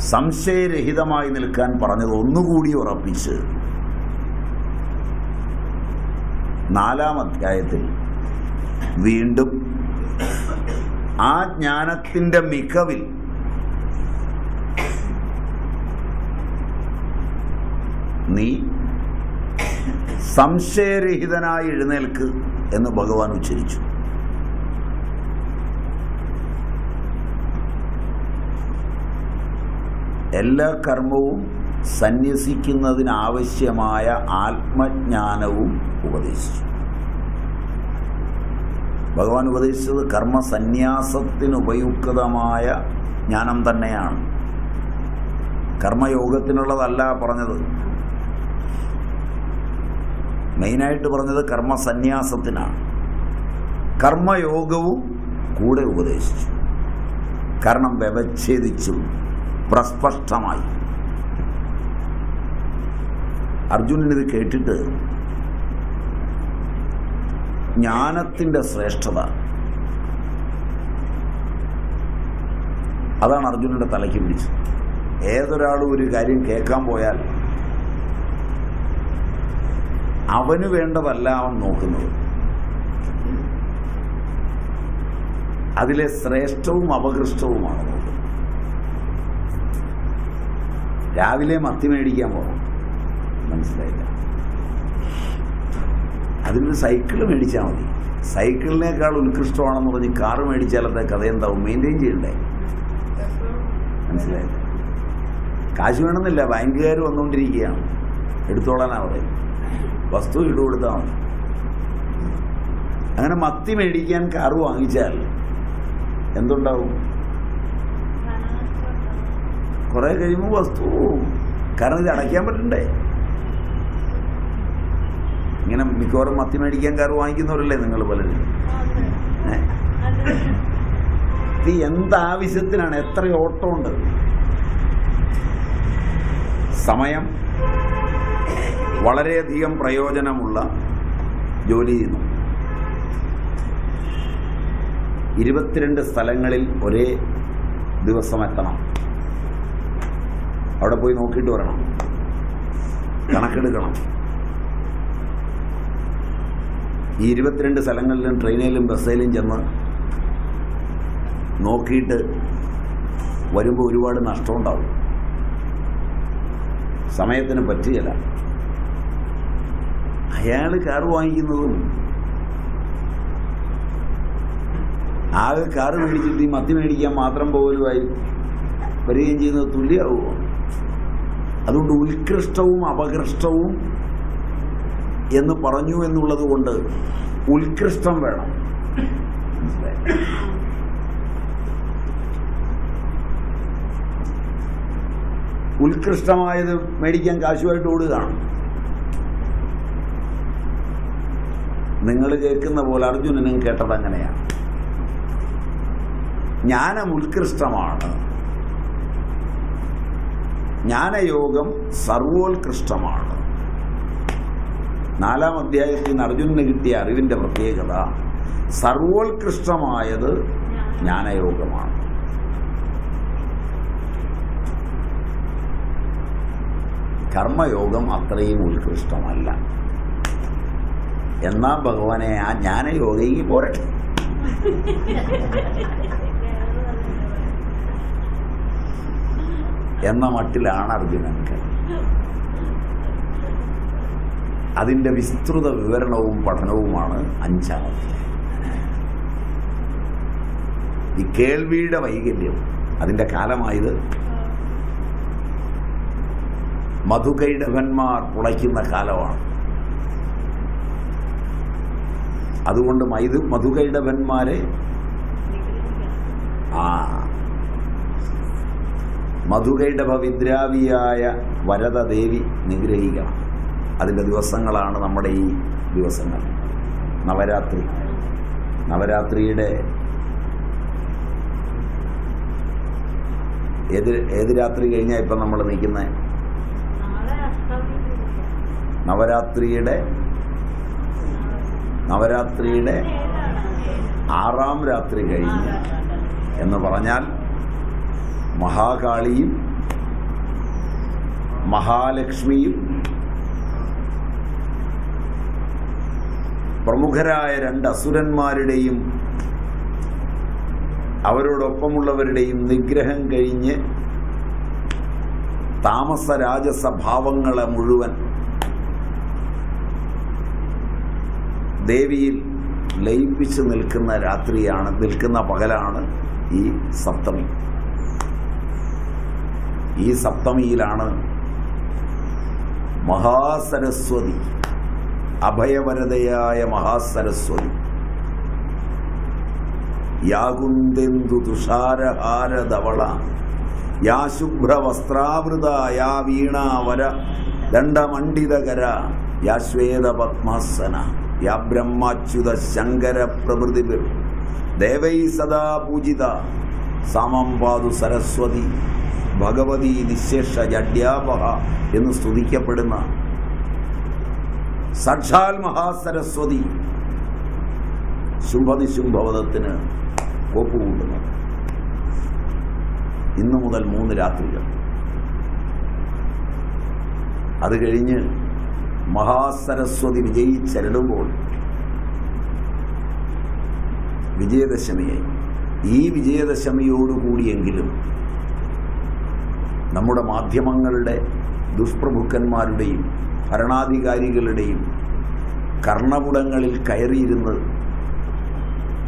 സംശയരഹിതമായി നിൽക്കാൻ പറഞ്ഞത് ഒന്നുകൂടി ഉറപ്പിച്ച് നാലാം അധ്യായത്തിൽ വീണ്ടും ആ ജ്ഞാനത്തിന്റെ മികവിൽ നീ സംശയരഹിതനായി എഴുന്നേൽക്ക് എന്ന് ഭഗവാൻ ഉച്ചരിച്ചു. എല്ലാ കർമ്മവും സന്യസിക്കുന്നതിനാവശ്യമായ ആത്മജ്ഞാനവും ഉപദേശിച്ചു. ഭഗവാൻ ഉപദേശിച്ചത് കർമ്മസന്യാസത്തിന് ഉപയുക്തമായ ജ്ഞാനം തന്നെയാണ്. കർമ്മയോഗത്തിനുള്ളതല്ല പറഞ്ഞത്. മെയിനായിട്ട് പറഞ്ഞത് കർമ്മസന്യാസത്തിനാണ്. കർമ്മയോഗവും കൂടെ ഉപദേശിച്ചു. കാരണം വ്യവച്ഛേദിച്ചു. പ്രസ്പഷ്ടമായി. അർജുനൻ ഇത് കേട്ടിട്ട് ജ്ഞാനത്തിന്റെ ശ്രേഷ്ഠത. അതാണ് അർജുനന്റെ തലയ്ക്ക് പിടിച്ചത് ഏതൊരാളും ഒരു കാര്യം കേൾക്കാൻ പോയാൽ അവന് വേണ്ടതല്ല അവൻ നോക്കുന്നത്. അതിലെ ശ്രേഷ്ഠവും അപകൃഷ്ടവുമാണ് നോക്കുന്നത് രാവിലെ മത്തി മേടിക്കാൻ പോകണം മനസ്സിലായില്ല. അതിനൊരു സൈക്കിൾ മേടിച്ചാൽ മതി. സൈക്കിളിനേക്കാൾ ഉത്കൃഷ്ടമാണെന്ന് പറഞ്ഞ് കാറ് മേടിച്ചാലത്തെ കഥ എന്താവും? മെയിന്റെയിൻ ചെയ്യണ്ടേ? മനസ്സിലായില്ല. കാശ് വേണമെന്നില്ല ബാങ്കുകാർ വന്നുകൊണ്ടിരിക്കുകയാണ്. എടുത്തോളാനാ പറയും വസ്തു ഇടു കൊടുത്താൽ മതി. അങ്ങനെ മത്തി മേടിക്കാൻ കാറ് വാങ്ങിച്ചാൽ എന്തുണ്ടാവും? കുറെ കഴിയുമ്പോൾ വസ്തു കാരണം ഇത് അടയ്ക്കാൻ പറ്റണ്ടേ? ഇങ്ങനെ മിക്കവാറും മത്തി മേടിക്കാൻ കാർ വാങ്ങിക്കുന്നവരല്ലേ നിങ്ങൾ പലരും? ഏ? ഇത് എന്താവശ്യത്തിനാണ്? എത്ര ഓട്ടം ഉണ്ട്? സമയം വളരെയധികം പ്രയോജനമുള്ള ജോലി ചെയ്യുന്നു. ഇരുപത്തിരണ്ട് സ്ഥലങ്ങളിൽ ഒരേ ദിവസം എത്തണം അവിടെ പോയി നോക്കിയിട്ട് വരണം. കണക്കെടുക്കണം. ഈ ഇരുപത്തിരണ്ട് സ്ഥലങ്ങളിലും ട്രെയിനിലും ബസ്സിലും ചെന്ന് നോക്കിയിട്ട് വരുമ്പോൾ ഒരുപാട് നഷ്ടമുണ്ടാവും. സമയത്തിന് പറ്റുകയില്ല അയാൾ കാർ വാങ്ങിക്കുന്നതും ആകെ കാറ് മേടിച്ചിട്ട് ഈ മത്തി മേടിക്കാൻ മാത്രം പോകലുമായി വരികയും ചെയ്യുന്നത് തുല്യമാവുമോ? അതുകൊണ്ട് ഉത്കൃഷ്ടവും അപകൃഷ്ടവും എന്ന് പറഞ്ഞു എന്നുള്ളത് കൊണ്ട് ഉത്കൃഷ്ടം വേണം? ഉത്കൃഷ്ടമായത് മേടിക്കാൻ കാശുമായിട്ട് ഓടുകയാണ്. നിങ്ങൾ കേൾക്കുന്ന പോലെ അർജുനനും കേട്ടത് അങ്ങനെയാണ്. ജ്ഞാനം ഉത്കൃഷ്ടമാണ്. ജ്ഞാനയോഗം സർവോത്കൃഷ്ടമാണ്. നാലാം അധ്യായത്തിൽ നിന്ന് അർജുനന് കിട്ടിയ അറിവിന്റെ പ്രത്യേകത സർവോത്കൃഷ്ടമായത് ജ്ഞാനയോഗമാണ്. കർമ്മയോഗം അത്രയും ഉത്കൃഷ്ടമല്ല. എന്നാ ഭഗവാനെ ആ ജ്ഞാനയോഗി പോരട്ടെ. എന്ന മട്ടിലാണ് അർജുനൻ അതിന്റെ വിസ്തൃത വിവരണവും പഠനവുമാണ് അഞ്ചാമത്തെ ഈ കേൾവിയുടെ വൈകല്യം അതിന്റെ കാലമായത് മധുകൈടവന്മാർ പുളയ്ക്കുന്ന കാലമാണ്. അതുകൊണ്ട് മൈതു മധുകൈടവന്മാരെ ആ മധുകൈടഭ ഭവിദ്രാവിയായ വരദദേവി നിഗ്രഹിക്കണം. അതിന്റെ ദിവസങ്ങളാണ് നമ്മുടെ ഈ ദിവസങ്ങൾ. നവരാത്രി. നവരാത്രിയുടെ ഏത് ഏത് രാത്രി കഴിഞ്ഞാൽ ഇപ്പം നമ്മൾ നിൽക്കുന്നത് നവരാത്രിയുടെ നവരാത്രിയുടെ ആറാം രാത്രി കഴിഞ്ഞ് എന്ന് പറഞ്ഞാൽ മഹാകാളിയും മഹാലക്ഷ്മിയും പ്രമുഖരായ രണ്ട് അസുരന്മാരുടെയും അവരോടൊപ്പമുള്ളവരുടെയും നിഗ്രഹം കഴിഞ്ഞ് താമസ രാജസഭാവങ്ങളെ മുഴുവൻ ദേവിയിൽ ലയിപ്പിച്ച് നിൽക്കുന്ന രാത്രിയാണ് നിൽക്കുന്ന പകലാണ് ഈ സപ്തമി. ഈ സപ്തമിയിലാണ് മഹാസരസ്വതി അഭയവരതയായ മഹാസരസ്വതി. യാകുന്തെന്തു തുഷാരഹാരധവള യാ ശുഭ്രവസ്ത്രാവൃത യാ വീണാവര ദണ്ഡമണ്ഡിതകര യാ ശ്വേതപത്മാസന യാ ബ്രഹ്മാച്യുത ശങ്കര പ്രഭൃതി ദേവൈ സദാ പൂജിത സാമം പാതു സരസ്വതി. ഭഗവതി നിശേഷ ജഡ്യാപഹ എന്ന് സ്തുതിക്കപ്പെടുന്ന സക്ഷാൽ മഹാസരസ്വതി ശുംഭനിശുംഭവതത്തിന് ഒപ്പുകൂട്ടുന്നത് ഇന്നു മുതൽ മൂന്ന് രാത്രികൾ. അത് കഴിഞ്ഞ് മഹാസരസ്വതി വിജയിച്ചരടുമ്പോൾ വിജയദശമിയായി. ഈ വിജയദശമിയോടുകൂടിയെങ്കിലും നമ്മുടെ മാധ്യമങ്ങളുടെ ദുഷ്പ്രഭുക്കന്മാരുടെയും ഭരണാധികാരികളുടെയും കർണപുടങ്ങളിൽ കയറിയിരുന്ന്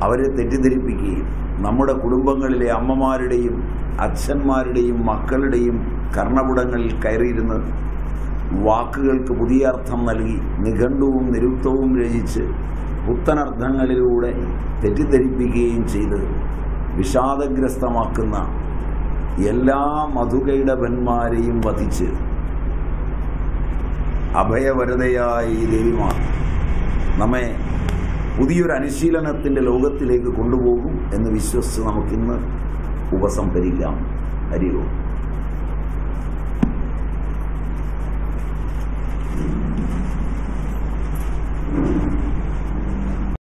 അവരെ തെറ്റിദ്ധരിപ്പിക്കുകയും നമ്മുടെ കുടുംബങ്ങളിലെ അമ്മമാരുടെയും അച്ഛന്മാരുടെയും മക്കളുടെയും കർണപുടങ്ങളിൽ കയറിയിരുന്ന് വാക്കുകൾക്ക് പുതിയ അർത്ഥം നൽകി നിഘണ്ടുവും നിരുക്തവും രചിച്ച് പുത്തനർത്ഥങ്ങളിലൂടെ തെറ്റിദ്ധരിപ്പിക്കുകയും ചെയ്ത് വിഷാദഗ്രസ്തമാക്കുന്ന എല്ലാ മധുകൈടവന്മാരെയും വധിച്ച് അഭയവരതയായി ഈ നമ്മെ പുതിയൊരു അനുശീലനത്തിന്റെ ലോകത്തിലേക്ക് കൊണ്ടുപോകും എന്ന് വിശ്വസിച്ച് നമുക്കിന്ന് ഉപസംഹരിക്കാം. ഹരിയോ Thank